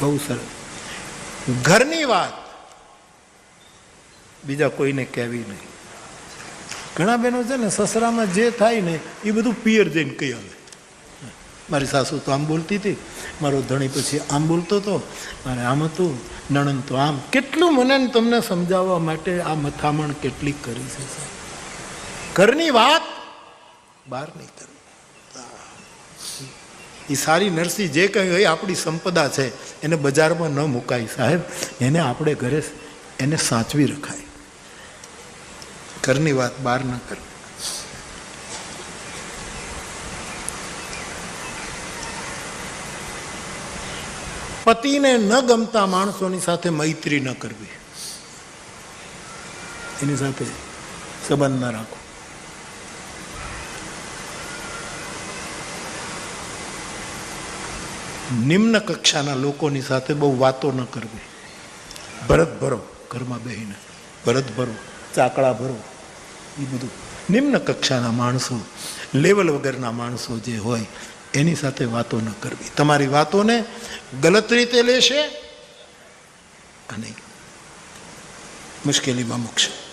બહુ સરસ. ઘરની વાત બીજા કોઈને કહેવી નહીં. ઘણા બહેનો છે ને સસરામાં જે થાય ને એ બધું પિયર જઈને કહી આવે મારી સાસુ તો આમ બોલતી હતી, મારો ધણી પછી આમ બોલતો હતો, મારે આમ હતું, નણંદ તો આમ. કેટલું મને તમને સમજાવવા માટે આ મથામણ કેટલી કરી છે. ઘરની વાત બહાર નહીં કરવી. એ સારી નરસી જે કંઈ હોય આપણી સંપદા છે. એને બજારમાં ન મુકાય સાહેબ. એને આપણે ઘરે એને સાચવી રખાય. ઘરની વાત બહાર ન કરવી પતિને ન ગમતા માણસોની સાથે મૈત્રી ન કરવી. એની સાથે સંબંધ ન રાખવો નિમ્ન કક્ષાના લોકોની સાથે બહુ વાતો ન કરવી. ભરત ભરો. ઘરમાં બેહીને ભરત ભરો ચાકડા ભરો એ બધું. નિમ્ન કક્ષાના માણસો લેવલ વગરના માણસો જે હોય એની સાથે વાતો ન કરવી. તમારી વાતોને ગલત રીતે લેશે અને મુશ્કેલીમાં મૂકશે.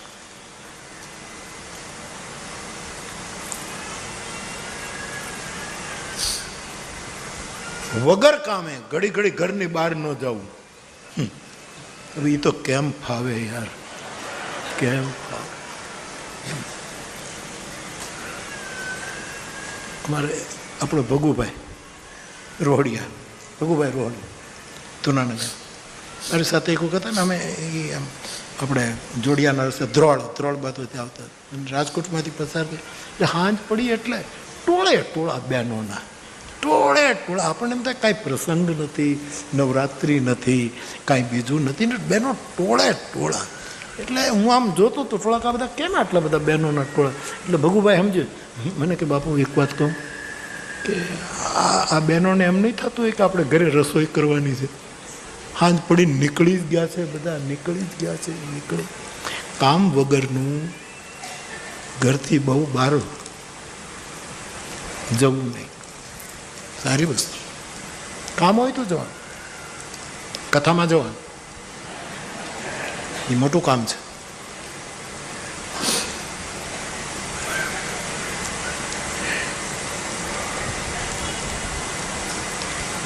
વગર કામે ઘડી ઘડી ઘરની બહાર ન જવું. હવે એ તો કેમ ફાવે યાર? કેમ ફાવે? અમારે આપણો ભગુભાઈ રોહડિયા. ભગુભાઈ રોહડિયા તુનાનગર મારી સાથે એક વખત ને અમે એ આમ આપણે જોડિયાના રસ્તે ધ્રોળ દ્રોળ બાજુથી આવતા રાજકોટમાંથી પસાર થઈ એટલે હાંજ પડી એટલે ટોળે ટોળા બહેનોના ટોળે ટોળા. આપણને એમ થાય કાંઈ પ્રસંગ નથી, નવરાત્રિ નથી, કાંઈ બીજું નથી. ને બહેનો ટોળે ટોળા. એટલે હું આમ જોતો તો થોડાક આ બધા કેમ આટલા બધા બહેનોના ટોળા? એટલે ભગુભાઈ સમજે મને કે બાપુ, એક વાત કહું કે આ આ બહેનોને એમ નહીં થતું હોય કે આપણે ઘરે રસોઈ કરવાની છે. હાંજ પડી નીકળી જ ગયા છે બધા, નીકળી જ ગયા છે, નીકળી. કામ વગરનું ઘરથી બહુ બહાર જવું નહીં. સારી વસ્તુ. કામ હોય તો જવાનું. કથામાં જવાનું. એ મોટું કામ છે.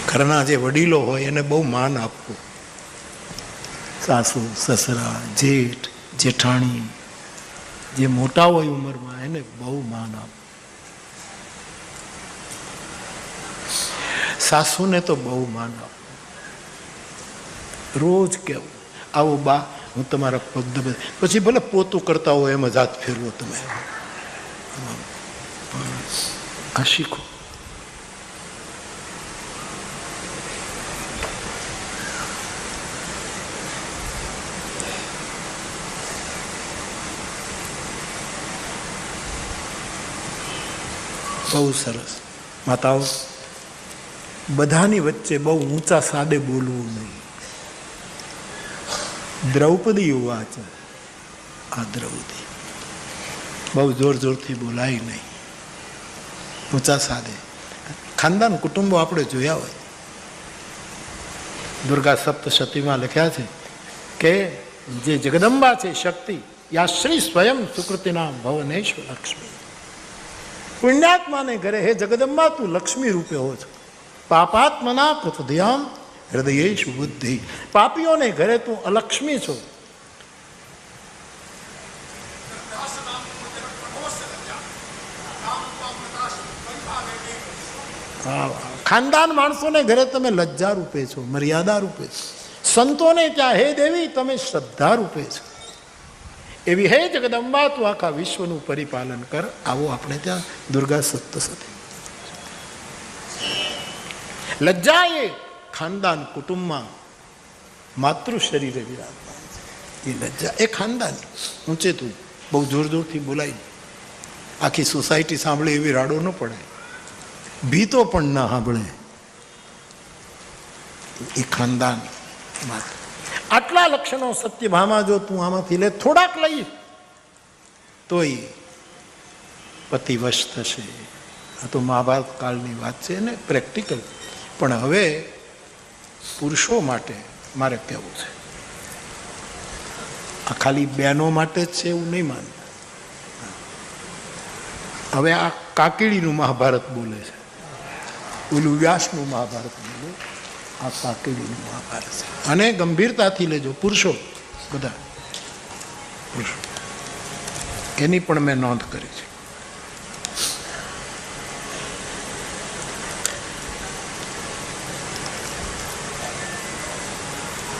ઘરના જે વડીલો હોય એને બહુ માન આપવું. સાસુ, સસરા, જેઠ, જેઠાણી, જે મોટા હોય ઉંમરમાં એને બહુ માન આપવું. સાસુને તો બહુ માન. આપવું રોજ કેવું આવો બા હું તમારા પગ દબે પછી ભલે પોતું કરતા હોય એમ જ હાથ ફેરવો તમે. આ શીખો. બહુ સરસ. માતાઓ બધાની વચ્ચે બહુ ઊંચા સાદે બોલવું નહીં. દ્રૌપદી વાચ આ દ્રૌપદી. બહુ જોર જોરથી બોલાય નહીં. ઊંચા સાદે. ખાનદાન કુટુંબો આપણે જોયા હોય. દુર્ગા સપ્તશતીમાં લખ્યા છે કે જે જગદંબા છે શક્તિ, યા શ્રી સ્વયં સુકૃતિના ભવનેશ્વર લક્ષ્મી. પુણ્યાત્માને ઘરે, હે જગદંબા, તું લક્ષ્મી રૂપે હો છો. પાપાત્મના કૃત હૃદય બુદ્ધિ. પાપીઓને ઘરે તું અલક્ષ્મી છો. ખાનદાન માણસોને ઘરે તમે લજ્જા રૂપે છો મર્યાદા રૂપે છો. સંતોને ત્યાં હે દેવી, તમે શ્રદ્ધા રૂપે છો. એવી, હે જગદંબા, તું આખા વિશ્વનું પરિપાલન કર. આવો આપણે ત્યાં દુર્ગા સપ્તસતી. લજ્જા એ ખાનદાન કુટુંબમાં માતૃ શરીરે વિરાજમાન એ લજ્જા, એ ખાનદાન. ઊંચે તું? બહુ જોર જોરથી બોલાય. આખી સોસાયટી સાંભળે એવી રાડો ન પડે. ભીતો પણ ના સાંભળે. એ ખાનદાન માત્ર. આટલા લક્ષણો સત્યભામાં જો તું આમાંથી લે, થોડાક લઈ. તોય પતિવશ થશે. આ તો મહાભારત કાળની વાત છે ને, પ્રેક્ટિકલ. પણ હવે પુરુષો માટે મારે કહેવું છે. આ ખાલી બહેનો માટે જ છે એવું નહીં માન હવે આ કાકીડીનું મહાભારત બોલે છે. ઓલું વ્યાસનું મહાભારત બોલે. આ કાકીડીનું મહાભારત છે. અને ગંભીરતાથી લેજો, પુરુષો બધા. પુરુષો. એની પણ મેં નોંધ કરી છે.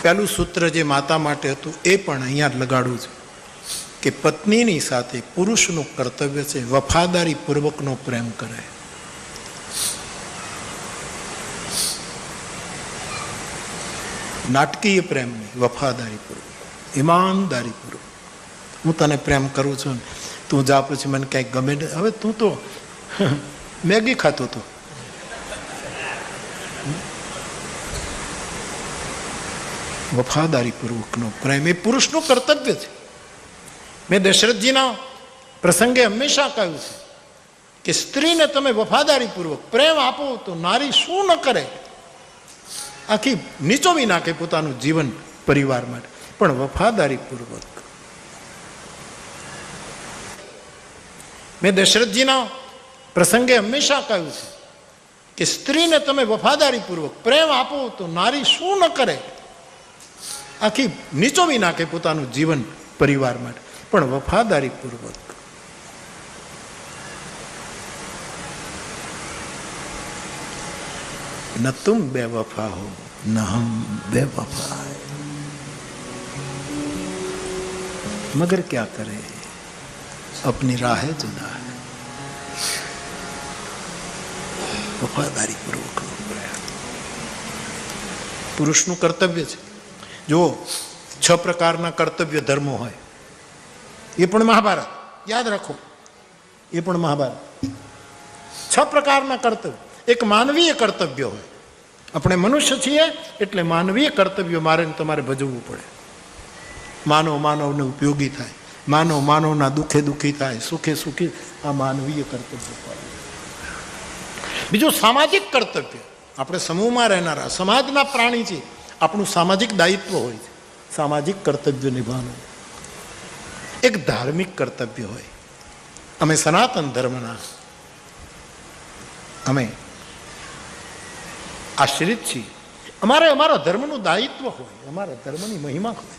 પહેલું સૂત્ર જે માતા માટે હતું, એ પણ અહીંયા લગાડવું લગાડું છું કે પત્નીની સાથે પુરુષનું કર્તવ્ય છે વફાદારી પૂર્વકનો પ્રેમ કરે. નાટકીય પ્રેમ પૂર્વક ઈમાનદારી પૂર્વક હું તને પ્રેમ કરું છું તું જા પછી મને કંઈક ગમે હવે તું તો, મેગી ખાતો હતો. વફાદારીપૂર્વકનો પ્રેમ એ પુરુષનું કર્તવ્ય છે. મેં દશરથજીના પ્રસંગે હંમેશા કહ્યું છે કે સ્ત્રીને તમે વફાદારીપૂર્વક પ્રેમ આપો તો નારી શું ન કરે? આખી નીચોવી નાખે પોતાનું જીવન પરિવાર માટે. પણ વફાદારીપૂર્વક. મેં દશરથજીના પ્રસંગે હંમેશા કહ્યું છે કે સ્ત્રીને તમે વફાદારીપૂર્વક પ્રેમ આપો તો નારી શું ન કરે? આખી નીચોવી નાખે પોતાનું જીવન પરિવાર માટે. પણ વફાદારીપૂર્વક ન બે વફા હો નહમ બે વફા મગર ક્યા કરે? અપની રાહ જુદા વફાદારી પૂર્વક. પુરુષનું કર્તવ્ય છે. જો છ પ્રકારના કર્તવ્ય ધર્મો હોય. એ પણ મહાભારત. યાદ રાખો, એ પણ મહાભારત. છ પ્રકારના કર્તવ્ય. એક માનવીય કર્તવ્ય હોય. આપણે મનુષ્ય છીએ એટલે માનવીય કર્તવ્ય મારે તમારે ભજવવું પડે. માનવ માનવને ઉપયોગી થાય. માનવ માનવના દુઃખે દુઃખી થાય, સુખે સુખી આ માનવીય કર્તવ્ય બીજું સામાજિક કર્તવ્ય. આપણે સમૂહમાં રહેનારા, સમાજના પ્રાણી છીએ. આપણું સામાજિક દાયિત્વ હોય છે. સામાજિક કર્તવ્ય નિભાવવાનું. એક ધાર્મિક કર્તવ્ય હોય. અમે સનાતન ધર્મના અમે આશ્રિત છીએ. અમારે અમારા ધર્મનું દાયિત્વ હોય, અમારા ધર્મની મહિમા હોય.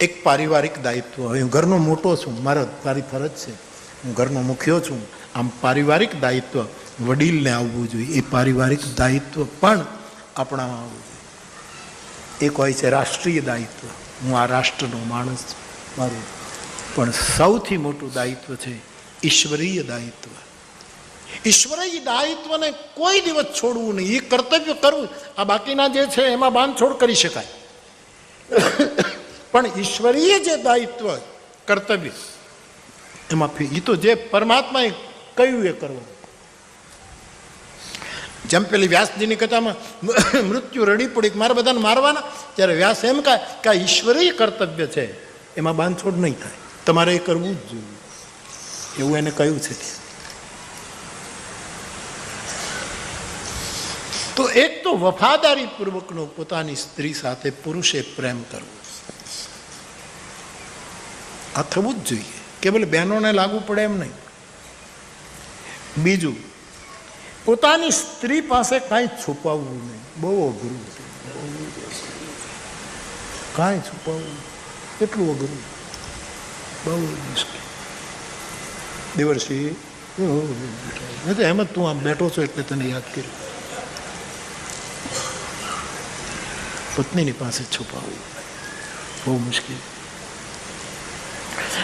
એક પારિવારિક દાયિત્વ હોય. હું ઘરનો મોટો છું, મારો મારી ફરજ છે. હું ઘરનો મુખ્યો છું. આમ પારિવારિક દાયિત્વ વડીલને આવવું જોઈએ. એ પારિવારિક દાયિત્વ પણ આપણામાં આવવું જોઈએ એક હોય છે રાષ્ટ્રીય દાયિત્વ. હું આ રાષ્ટ્રનો માણસ છું, મારું. પણ સૌથી મોટું દાયિત્વ છે ઈશ્વરીય દાયિત્વ. ઈશ્વરીય દાયિત્વને કોઈ દિવસ છોડવું નહીં. એ કર્તવ્ય કરવું. આ બાકીના જે છે એમાં બાંધછોડ કરી શકાય. પણ ઈશ્વરીય જે દાયિત્વ, કર્તવ્ય, એમાં એ તો જે પરમાત્માએ કહ્યું એ કરવું જેમ પેલી વ્યાસજીની કથામાં મૃત્યુ રડી પડી મારે બધાને મારવાના? ત્યારે વ્યાસ એમ કહે કે આ ઈશ્વરીય કર્તવ્ય છે, એમાં બાંધછોડ નહીં થાય. તમારે એ કરવું જ જોઈએ. એવું એને કહ્યું છે. તો એક તો વફાદારી પૂર્વકનો પોતાની સ્ત્રી સાથે પુરુષે પ્રેમ કરવો. આ થવું જ જોઈએ. કે ભલે બહેનોને લાગુ પડે એમ નહીં. બીજું પોતાની સ્ત્રી પાસે કાંઈ છુપાવવું નહીં. બહુ અઘરું. કાંઈ છુપાવવું એટલું અઘરું. બહુ મુશ્કેલ. દેવર્ષી મેં તો એમ જ તું આમ બેઠો છો એટલે તને યાદ કર્યું. પત્નીની પાસે છુપાવવું. બહુ મુશ્કેલ.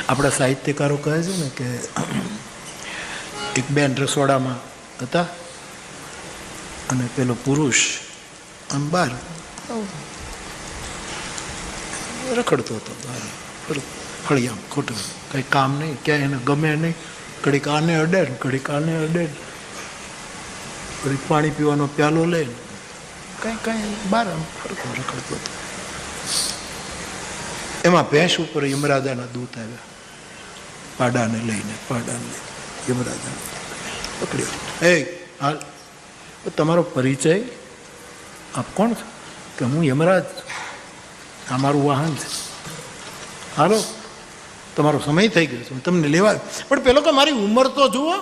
આપણા સાહિત્યકારો કહે છે ને કે, એક બેન રસોડામાં હતા. અને પેલો પુરુષ આમ બહાર રખડતો હતો બહાર ફળિયામ ખોટું. કંઈ કામ નહીં, ક્યાંય એને ગમે નહીં. કડીક આને અડે ને કડીક આને અડે. ને કડીક પાણી પીવાનો પ્યાલો લે. ને કંઈ કંઈ બહાર આમ ફરતો રખડતો હતો. એમાં ભેંસ ઉપર યમરાજાના દૂત આવ્યા. પાડાને લઈને, પાડાને યમરાજા પકડ્યો. એ, હાલ. તમારો પરિચય? આપ કોણ છો? કે હું યમરાજ. આ મારું વાહન છે. હાલો. તમારો સમય થઈ ગયો છે. તમને લેવા પણ પેલો કે મારી ઉંમર તો જુઓ.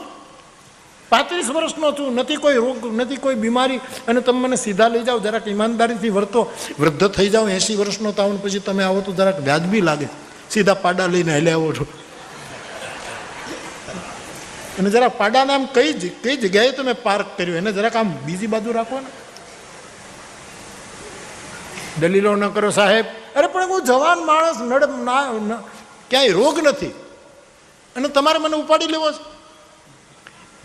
પાંત્રીસ વર્ષનો છું. નથી કોઈ રોગ, નથી કોઈ બીમારી. અને તમે મને સીધા લઈ જાઓ. જરાક ઈમાનદારીથી વર્તો. વૃદ્ધ થઈ જાઓ. એંસી વર્ષનો તાવન પછી તમે આવો તો જરાક વ્યાજબી લાગે. સીધા પાડા લઈને હેલે આવો છો. અને જરા પાડાને આમ કઈ કઈ જગ્યાએ તમે પાર્ક કર્યું? એને જરાક આમ બીજી બાજુ રાખો ને દલીલો ન કરો સાહેબ. અરે પણ હું જવાન માણસ નડ ના ક્યાંય રોગ નથી. અને તમારે મને ઉપાડી લેવો છે?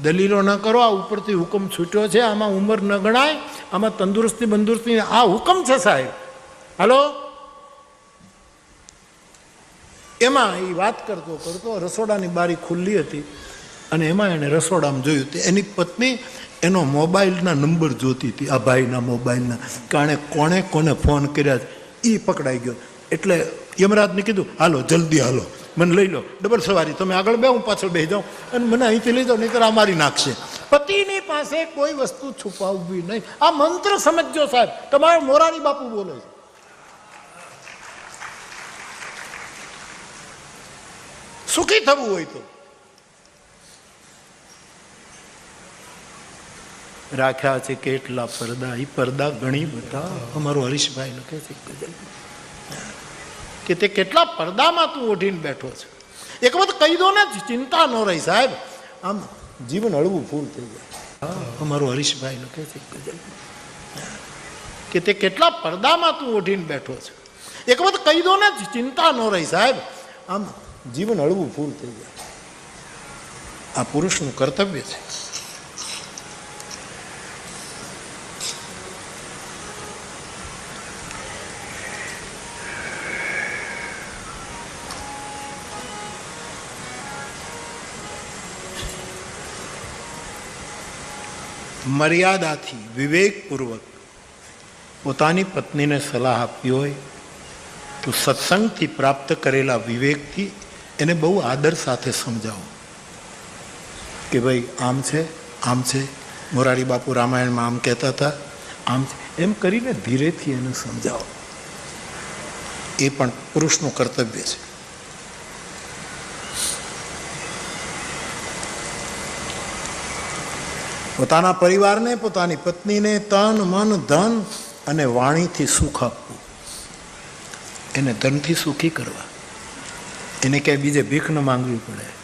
દલીલો ન કરો આ ઉપરથી હુકમ છૂટ્યો છે આમાં ઉંમર ન ગણાય આમાં તંદુરસ્તી બંદુરસ્તી આ હુકમ છે સાહેબ. હાલો? એમાં એ વાત કરતો કરતો રસોડાની બારી ખુલ્લી હતી. અને એમાં એણે રસોડામાં જોયું હતું એની પત્ની એનો મોબાઈલના નંબર જોતી હતી, આ ભાઈના મોબાઈલના. કારણે કોણે કોને ફોન કર્યા એ પકડાઈ ગયો. એટલે યમરાજને કીધું, હાલો, જલ્દી હાલો. મને લઈ લો. ડબલ સવારી. તમે આગળ બે હું પાછળ બેસી જાઉં. અને મને અહીંથી લઈ જાઓ નહીં આ મારી નાખશે પતિની પાસે કોઈ વસ્તુ છુપાવવી નહીં. આ મંત્ર સમજજો સાહેબ. તમારો મોરારી બાપુ બોલે છે. સુખી થવું હોય તો. રાખ્યા છે કેટલા પરદા એ પડદા ઘણી બધા. અમારો હરીશભાઈ લખે છે કે તે કેટલા પરદામાં તું ઓઢીને બેઠો છે. એક વખત કહી દો ને, ચિંતા ન રહી સાહેબ. આમ જીવન હળવું ફૂલ થઈ જાય. અમારો હરીશભાઈ લખે છે ગઝલ કે તે કેટલા પડદામાં તું ઓઢીને બેઠો છે. એક વખત કહી દો ને, ચિંતા ન રહી સાહેબ. આમ જીવન હળવું ફૂલ થઈ જાય. આ પુરુષનું કર્તવ્ય છે. મર્યાદાથી વિવેકપૂર્વક પોતાની પત્નીને સલાહ આપી હોય, તો સત્સંગથી પ્રાપ્ત કરેલા વિવેકથી એને બહુ આદર સાથે સમજાવો કે ભાઈ, આમ છે આમ છે. મોરારી બાપુ રામાયણમાં આમ કહેતા હતા, આમ છે. એમ કરીને ધીરેથી એને સમજાવો. એ પણ પુરુષનું કર્તવ્ય છે. પોતાના પરિવારને, પોતાની પત્નીને તન, મન, ધન અને વાણીથી સુખ આપવું. એને ધનથી સુખી કરવા. એને ક્યાંય બીજે ભીખ ન માંગવી પડે?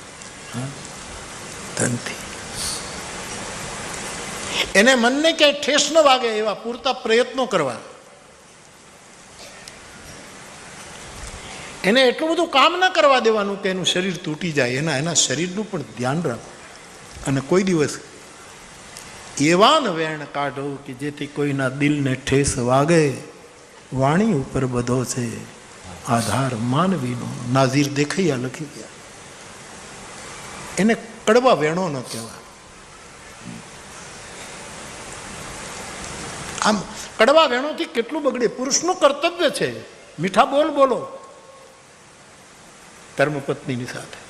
ધનથી. એને મનને ક્યાંય ઠેસ ન વાગે એવા પૂરતા પ્રયત્નો કરવા. એને એટલું બધું કામ ન કરવા દેવાનું કે એનું શરીર તૂટી જાય. એના એના શરીરનું પણ ધ્યાન રાખવું. અને કોઈ દિવસ એવા વેણ કાઢો કે જેથી કોઈના દિલને ઠેસ વાગે. વાણી ઉપર બધો છે. આધાર માનવીનો. નાઝીર દેખૈયા લખી ગયા. એને કડવા વેણો ન કહેવાય. આમ કડવા વેણોથી કેટલું બગડે? પુરુષનું કર્તવ્ય છે. મીઠા બોલ બોલો. ધર્મપત્નીની સાથે.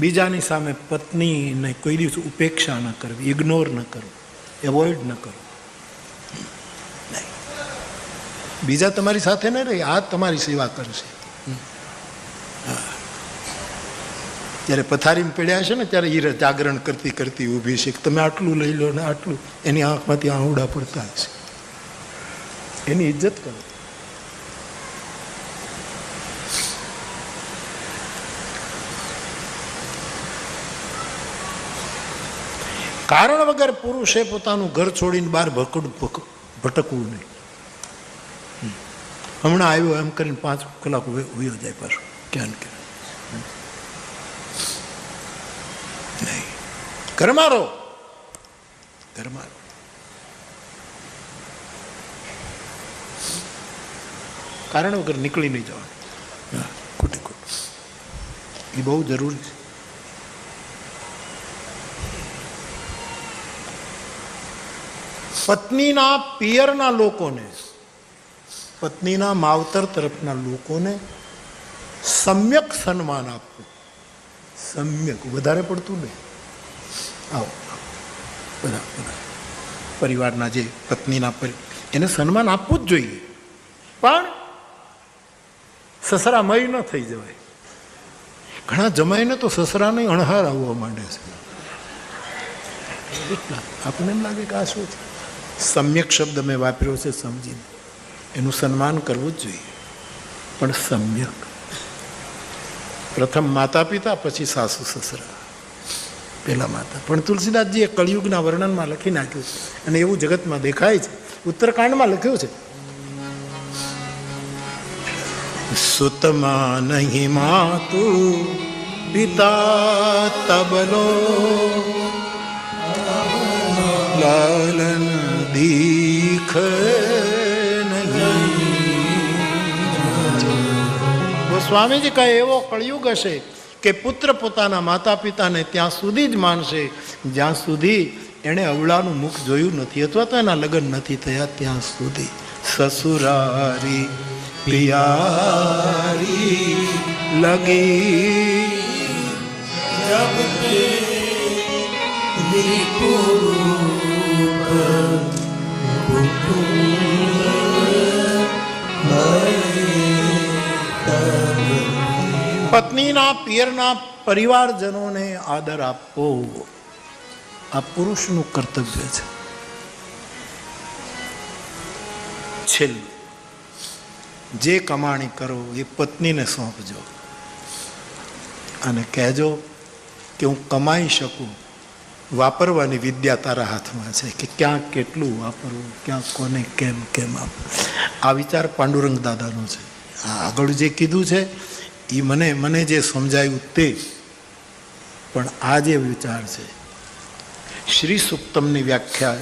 બીજાની સામે પત્નીને કોઈ દિવસ ઉપેક્ષા ન કરવી ઇગ્નોર ન કરવું એવોઇડ ન કરવું. બીજા તમારી સાથે ન રહી, આ તમારી સેવા કરશે. જ્યારે પથારીમાં પડ્યા છે ને, ત્યારે એ જાગરણ કરતી કરતી ઊભી છે તમે આટલું લઈ લો ને આટલું, એની આંખમાંથી આંહુડા પડતા છે એની ઇજ્જત કરો. કારણ વગર પુરુષે પોતાનું ઘર છોડીને બહાર ભકડ ભક- ભટકવું નહીં. હમણાં આવ્યો એમ કરીને પાંચ કલાક ઉયો જાય પાછું ક્યાં ક્યાં નહીં. ઘરમાં રહો ઘરમાં રહો કારણ વગર નીકળી નહીં જવાનું. ખોટી ખોટું. એ બહુ જરૂરી છે. પત્નીના પિયરના લોકોને, પત્નીના માવતર તરફના લોકોને સમ્યક સન્માન આપવું. સમ્યક, વધારે પડતું નહીં. આવો બરાબર પરિવારના જે પત્નીના એને સન્માન આપવું જ જોઈએ. પણ સસરામય ન થઈ જવાય. ઘણા જમાઈને તો સસરાને અણહાર આવવા માંડે છે. આપણે એમ લાગે કે આ શું છે? સમ્યક શબ્દ મેં વાપર્યો છે સમજીને. એનું સન્માન કરવું જ જોઈએ. પણ સમ્યક. પ્રથમ માતા પિતા પછી સાસુ, સસરા. પેલા માતા. પણ તુલસીદાસજીએ કળિયુગના વર્ણનમાં લખી નાખ્યું છે. અને એવું જગતમાં દેખાય છે. ઉત્તરકાંડમાં લખ્યું છે. સુતમાં નહીં માતુ, પિતા તબલો. લાલન દીખ સ્વામીજી કહે એવો કળિયુગ હશે કે પુત્ર પોતાના માતા પિતાને ત્યાં સુધી જ માનશે, જ્યાં સુધી એણે અવળાનું મુખ જોયું નથી, અથવા તો એના લગ્ન નથી થયા ત્યાં સુધી. સસુરારી, પિયારી લગી પત્નીના, પિયરના પરિવારજનોને આદર આપવો આ પુરુષનું કર્તવ્ય છે. છેલ્લું, જે કમાણી કરો એ પત્નીને સોંપજો અને કહેજો કે હું કમાઈ શકું વાપરવાની વિદ્યા તારા હાથમાં છે કે ક્યાં કેટલું વાપરવું, ક્યાં કોને કેમ કેમ આપવું આ વિચાર પાંડુરંગ દાદાનો છે. આ આગળ જે કીધું છે એ મને મને જે સમજાયું તે પણ આ જે વિચાર છે, શ્રી સુક્તમની વ્યાખ્યા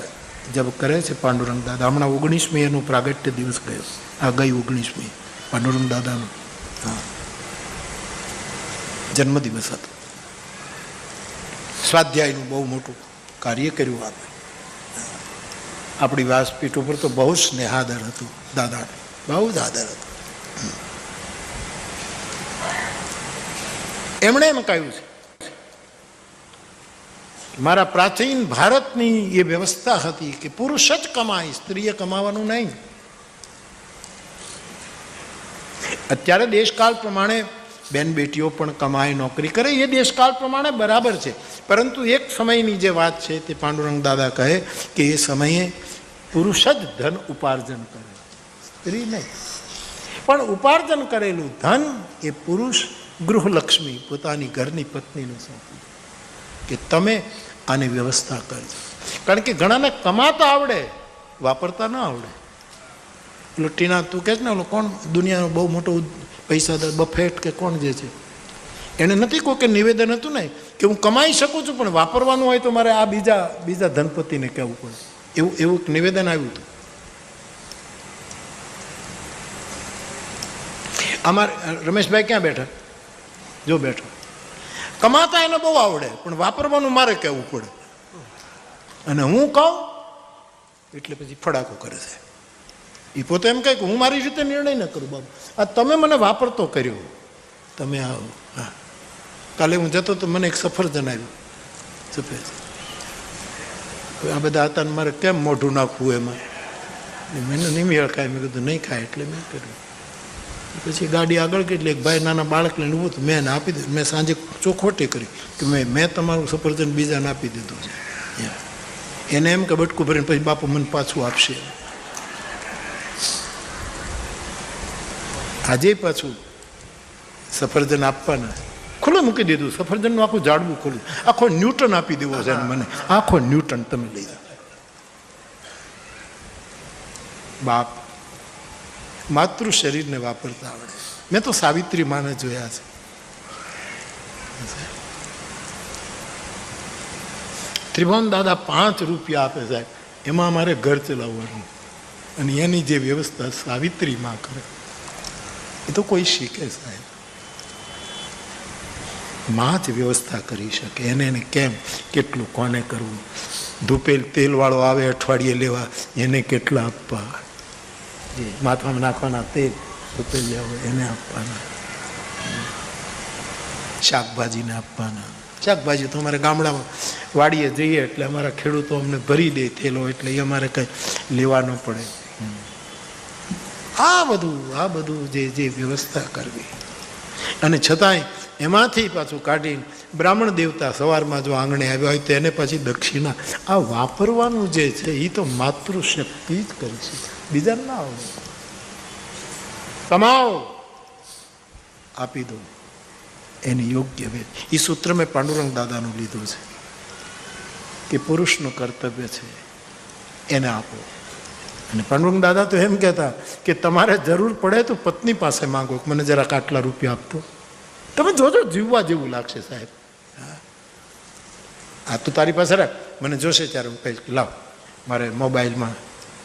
જબ કરે છે પાંડુરંગ દાદા. હમણાં ઓગણીસમી એનું પ્રાગટ્ય દિવસ ગયો. આ ગઈ ઓગણીસમી. પાંડુરંગ દાદાનો. હા. જન્મદિવસ હતો. સ્વાધ્યાયનું બહુ મોટું કાર્ય કર્યું આપણે. આપણી વ્યાસપીઠ ઉપર તો બહુ સ્નેહાદર હતું દાદાને બહુ જ આદર હતો. એમણે એમ કહ્યું છે, મારા પ્રાચીન ભારતની એ વ્યવસ્થા હતી કે પુરુષ જ કમાય, સ્ત્રીએ કમાવાનું નહીં. અત્યારે દેશકાળ પ્રમાણે બેન બેટીઓ પણ કમાય નોકરી કરે, એ દેશકાળ પ્રમાણે બરાબર છે. પરંતુ એક સમયની જે વાત છે તે પાંડુરંગ દાદા કહે કે એ સમયે પુરુષ જ ધન ઉપાર્જન કરે. સ્ત્રી નહીં. પણ ઉપાર્જન કરેલું ધન એ પુરુષ ગૃહલક્ષ્મી, પોતાની ઘરની પત્નીને સોંપી કે તમે આની વ્યવસ્થા કરજો. કારણ કે ઘણાને કમાતા આવડે, વાપરતા ન આવડે. પેલો તું કહે ને ઓલો કોણ? દુનિયાનો બહુ મોટો પૈસાદાર, બફેટ કે કોણ જે છે. એને નથી કોઈ કે નિવેદન હતું ને કે હું કમાઈ શકું છું, પણ વાપરવાનું હોય તો મારે આ બીજા બીજા ધનપતિને કહેવું પડે. એવું એવું નિવેદન આવ્યું હતું. અમારે રમેશભાઈ ક્યાં બેઠા? જો બેઠો. કમાતા એને બહુ આવડે, પણ વાપરવાનું મારે કહેવું પડે. અને હું કહું, એટલે પછી ફડાકો કરે છે. એ પોતે એમ કહે કે હું મારી રીતે નિર્ણય ન કરું બાબુ. આ તમે મને વાપરતો કર્યો. તમે આવો હા. કાલે હું જતો તો મને એક સફરજન જણાવ્યું. સફેદ આ બધા હતા મારે કેમ મોઢું નાખવું એમાં? મેં નિમિયળ ખાય. મેં કીધું, નહીં ખાય. એટલે મેં કર્યું. પછી ગાડી આગળ એટલે એક ભાઈ નાના બાળક લઈને ઊભું હતું. મેં આપી દીધું. મેં સાંજે ચોખોટી કરી કે મેં મેં તમારું સફરજન બીજાને આપી દીધું છે. એને એમ કે બટકું ભરીને પછી બાપુ મને પાછું આપશે. આજે પાછું. સફરજન આપવાના. ખુલ્લું મૂકી દીધું. સફરજનનું આખું ઝાડવું ખુલ્લું આખો ન્યૂટન આપી દેવો છે મને. આખો ન્યૂટન તમે લઈ જાઓ. બાપ, માતૃ શરીરને વાપરતા આવડે મેં તો સાવિત્રી માને જોયા છે. ત્રિભુવન દાદા પાંચ રૂપિયા આપે સાહેબ. એમાં અમારે ઘર ચલાવવાનું. અને એની જે વ્યવસ્થા સાવિત્રી માં કરે. એ તો કોઈ શીખે સાહેબ. માં જ વ્યવસ્થા કરી શકે. એને એને કેમ? કેટલું કોને કરવું? ધૂપેલ તેલવાળો આવે અઠવાડિયે લેવા, એને કેટલા આપવા? જે માથામાં નાખવાના તેલ, ધૂપેલ હોય એને આપવાના. શાકભાજીને આપવાના. શાકભાજી તો અમારે ગામડામાં વાડીએ જઈએ એટલે અમારા ખેડૂતો અમને ભરી દે તેલો એટલે એ અમારે કંઈ લેવા ન પડે. આ બધું આ બધું જે જે વ્યવસ્થા કરવી. અને છતાંય એમાંથી પાછું કાઢીને બ્રાહ્મણ દેવતા સવારમાં જો આંગણે આવ્યા હોય તો એને પછી દક્ષિણા. આ વાપરવાનું જે છે એ તો માતૃશક્તિ જ કરી છે. બીજા ના આવડે. કમાઓ આપી દો એની યોગ્ય વેદ એ સૂત્ર મેં પાંડુરંગ દાદાનું લીધું છે કે પુરુષનું કર્તવ્ય છે, એને આપો. અને પાંડુરંગ દાદા તો એમ કહેતા કે તમારે જરૂર પડે તો પત્ની પાસે માંગો મને જરાક આટલા રૂપિયા આપતો. તમે જોજો, જીવવા જેવું લાગશે સાહેબ. આ તો તારી પાસે રાખ. મને જોશે ત્યારે હું કહીશ, લાવ, મારે મોબાઈલમાં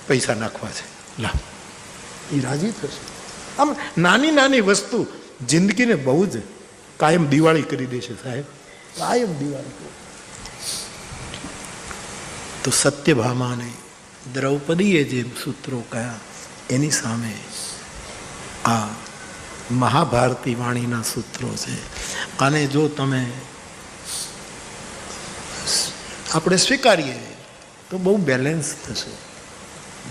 પૈસા નાખવા છે. લાવ. એ રાજી થશે. આમ નાની નાની વસ્તુ જિંદગીને બહુ જ કાયમ દિવાળી કરી દેશે સાહેબ. કાયમ દિવાળી. તો સત્યભામાને દ્રૌપદીએ જે સૂત્રો કહ્યા એની સામે આ મહાભારતી વાણીના સૂત્રો છે. અને જો તમે આપણે સ્વીકારીએ, તો બહુ બેલેન્સ થશે.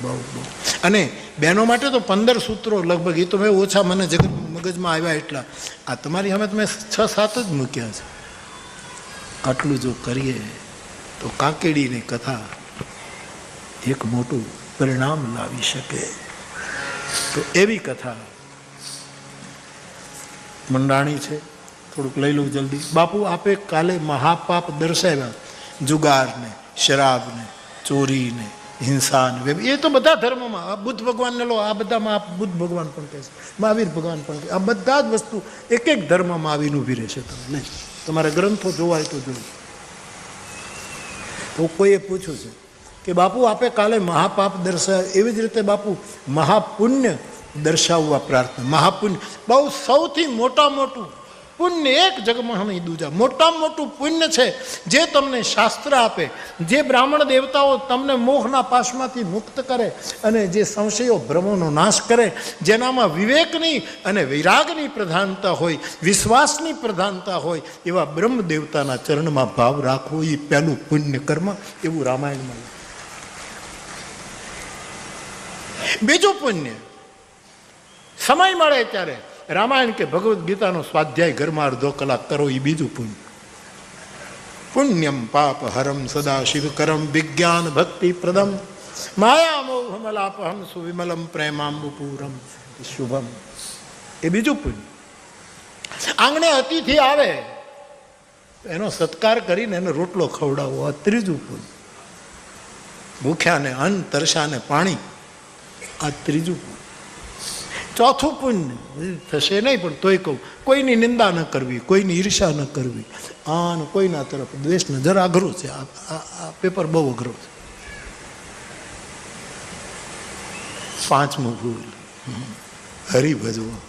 બહુ બહુ. અને બહેનો માટે તો પંદર સૂત્રો લગભગ, એ તો મેં ઓછા મને જગત મગજમાં આવ્યા એટલા. આ તમારી હવે તમે છ, સાત જ મૂક્યા છે. આટલું જો કરીએ, તો કાકેડીની કથા એક મોટું પરિણામ લાવી શકે. તો એવી કથા મંડાણી છે. થોડુંક લઈ લઉં જલ્દી. બાપુ, આપે કાલે મહાપાપ દર્શાવ્યા. જુગારને, શરાબને, ચોરીને, હિંસાને એ તો બધા ધર્મોમાં. આ બુદ્ધ ભગવાનને લો, આ બધામાં આ બુદ્ધ ભગવાન પણ કહે છે. મહાવીર ભગવાન પણ કહે આ બધા જ વસ્તુ એક એક ધર્મમાં આવીને ઊભી રહેશે તમને. તમારે ગ્રંથો જોવાય તો જોયું તો કોઈએ પૂછ્યું છે કે બાપુ, આપે કાલે મહાપાપ દર્શાવ્યા એવી જ રીતે બાપુ, મહાપુણ્ય દર્શાવવા પ્રાર્થના. મહાપુણ્ય. બહુ સૌથી મોટા મોટું પુણ્ય એક જગમાં હમી દૂજા. મોટામાં મોટું પુણ્ય છે જે તમને શાસ્ત્ર આપે, જે બ્રાહ્મણ દેવતાઓ તમને મોહના પાશમાંથી મુક્ત કરે અને જે સંશયો ભ્રમોનો નાશ કરે, જેનામાં વિવેકની અને વૈરાગની પ્રધાનતા હોય, વિશ્વાસની પ્રધાનતા હોય, એવા બ્રહ્મ દેવતાના ચરણમાં ભાવ રાખવો એ પહેલું પુણ્ય કર્મ એવું રામાયણમાં બીજું પુણ્ય. સમય મળે ત્યારે રામાયણ કે ભગવદ્ ગીતાનો સ્વાધ્યાય ઘરમાં અડધો કલાક કરો એ બીજું પુણ્ય. પુણ્યમ પાપ હરમ સદા શિવ કરમ વિજ્ઞાન ભક્તિ પ્રદમ. માયા મોહમલાપહમ સુવિમલમ પ્રેમાંબુપૂરમ શુભમ. એ બીજું પુણ્ય. આંગણે અતિથિ આવે, એનો સત્કાર કરીને એને રોટલો ખવડાવવો આ ત્રીજું પુણ્ય. ભૂખ્યાને અન્ન, તરસાને પાણી. આ ત્રીજું ચોથું પુણ્ય થશે નહીં પણ તોય કહું, કોઈની નિંદા ન કરવી, કોઈની ઈર્ષા ન કરવી. આન કોઈના તરફ દ્વેષ નજર અઘરો છે. આ પેપર બહુ અઘરો છે. પાંચમું ભૂલ. હરી ભજવો.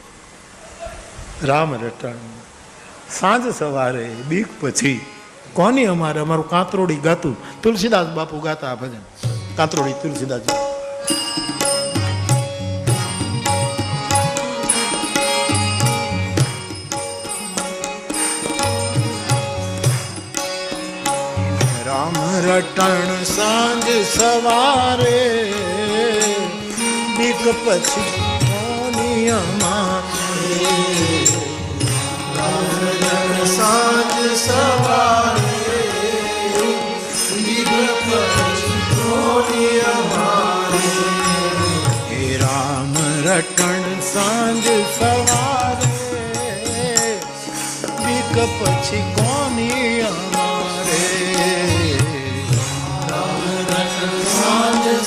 રામ રટણ. સાંજ સવારે બીક પછી કોની અમારે? અમારું કાંતરોડી ગાતું. તુલસીદાસ બાપુ ગાતા આ ભજન. કાંતરોડી તુલસીદાસ. રટણ સાંજ સવારે બીક પછી અમારે? સાંજ સવારે બીક પછી અમારે? રામ રટણ સાંજ સવારે બીક પછી કોની અમારે?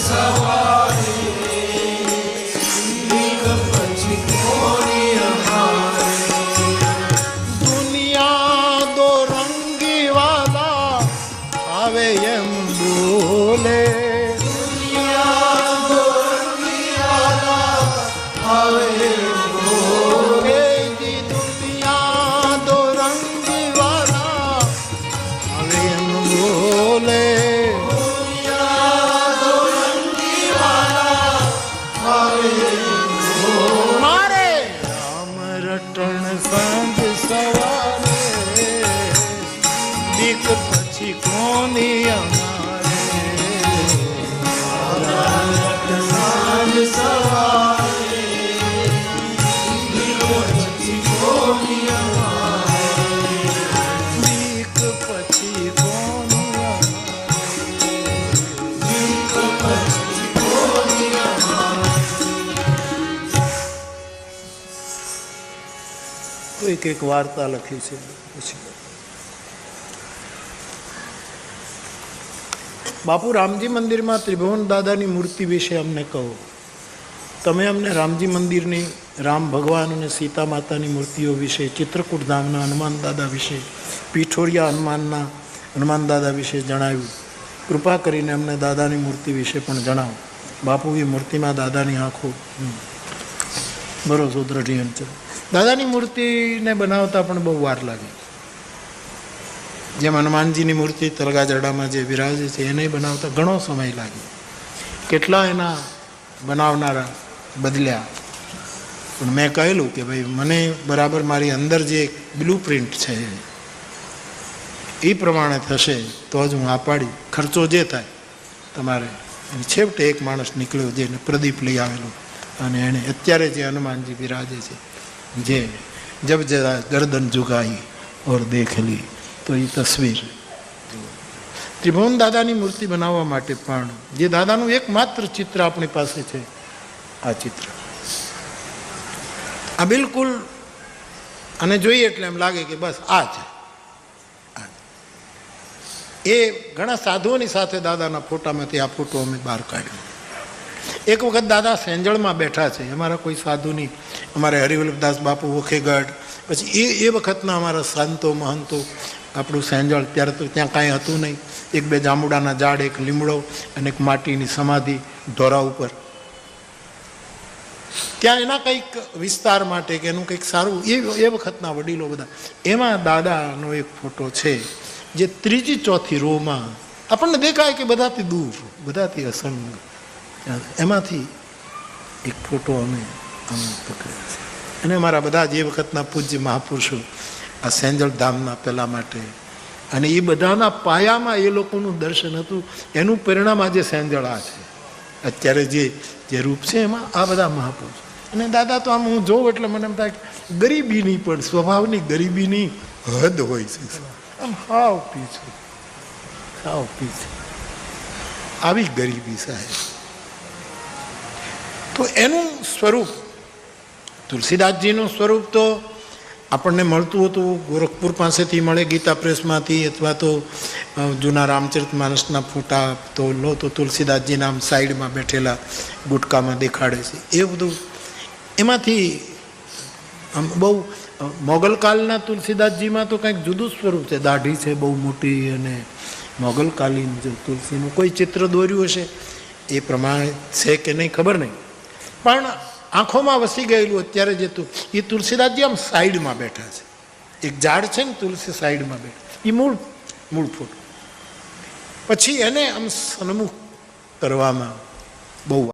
સાંજ कोने हमारे सवारे એક એક વાર્તા લખી છે બાપુ રામજી મંદિરમાં ત્રિભુવન દાદાની મૂર્તિ વિશે અમને કહો. તમે અમને રામજી મંદિરની, રામ ભગવાન અને સીતા માતાની મૂર્તિઓ વિશે, ચિત્રકૂટ ધામના હનુમાન દાદા વિશે, પીઠોરિયા હનુમાનના, હનુમાન દાદા વિશે જણાવ્યું. કૃપા કરીને અમને દાદાની મૂર્તિ વિશે પણ જણાવો. બાપુની મૂર્તિમાં દાદાની આંખો બરો ભરોસો દ્રઢી અંચલ દાદાની મૂર્તિને બનાવતા પણ બહુ વાર લાગે. જેમ હનુમાનજીની મૂર્તિ તલગા જડામાં જે વિરાજે છે, એને બનાવતા ઘણો સમય લાગ્યો. કેટલા એના બનાવનારા બદલ્યા. પણ મેં કહેલું કે ભાઈ, મને બરાબર મારી અંદર જે બ્લુ પ્રિન્ટ છે, એ પ્રમાણે થશે તો જ હું આ પાડી. ખર્ચો જે થાય, તમારે છેવટે એક માણસ નીકળ્યો જેને પ્રદીપ લઈ આવેલો. અને એણે અત્યારે જે હનુમાનજી બિરાજે છે, જે જબ જરા ગરદન ઝુકાઈ ઓર દેખ લી તો એ તસવીર. ત્રિભુવન દાદાની મૂર્તિ બનાવવા માટે પણ, જે દાદાનું એકમાત્ર ચિત્ર આપણી પાસે છે, આ ચિત્ર. આ બિલકુલ, અને જોઈએ એટલે એમ લાગે કે બસ આ છે. એ ઘણા સાધુઓની સાથે દાદાના ફોટામાંથી આ ફોટો અમે બહાર કાઢ્યો. એક વખત દાદા સેંજળમાં બેઠા છે, અમારા કોઈ સાધુની, અમારે હરિવલ્લભદાસ બાપુ વખેગઢ પછી એ એ વખતના અમારા સંતો, મહંતો આપણું સેંજળ ત્યારે તો ત્યાં કાંઈ હતું નહીં. એક બે જાંબુડાના ઝાડ, એક લીમડો અને એક માટીની સમાધિ ઢોરા ઉપર. ત્યાં એના કંઈક વિસ્તાર માટે કે એનું કંઈક સારું, એ એ વખતના વડીલો બધા. એમાં દાદાનો એક ફોટો છે, જે ત્રીજી ચોથી રોમાં આપણને દેખાય કે બધાથી દૂર, બધાથી અસંગ. એમાંથી એક ફોટો અમે અમે પકડ્યો છે. અને મારા બધા જે વખતના પૂજ્ય મહાપુરુષો આ સેંજળ ધામના પેલા માટે. અને એ બધાના પાયામાં એ લોકોનું દર્શન હતું. એનું પરિણામ આજે સેંજળ આ છે. અત્યારે જે જે રૂપ છે એમાં આ બધા મહાપુરુષ. અને દાદા તો આમ હું જોઉં એટલે મને એમ થાય કે ગરીબીની પણ, સ્વભાવની ગરીબીની હદ હોય છે. આમ હાવ પીછું. હાવ પીછું. આવી ગરીબી સાહેબ. તો એનું સ્વરૂપ, તુલસીદાસજીનું સ્વરૂપ તો આપણને મળતું હતું. ગોરખપુર પાસેથી મળે ગીતા પ્રેસમાંથી અથવા તો જૂના રામચરિત માનસના ફોટા તો લો તો તુલસીદાસજીના આમ સાઈડમાં બેઠેલા ગુટકામાં દેખાડે છે. એ બધું એમાંથી બહુ મોગલકાલના તુલસીદાસજીમાં તો કંઈક જુદું સ્વરૂપ છે. દાઢી છે બહુ મોટી અને મોગલકાલીન જે તુલસીનું કોઈ ચિત્ર દોર્યું હશે એ પ્રમાણે છે કે નહીં ખબર નહીં. પણ આંખોમાં વસી ગયેલું અત્યારે જે તું, એ તુલસીદાસજી આમ સાઈડમાં બેઠા છે. એક ઝાડ છે ને તુલસી સાઈડમાં બેઠા. એ મૂળ મૂળ ફોટો. પછી એને આમ સન્મુખ કરવામાં બહુ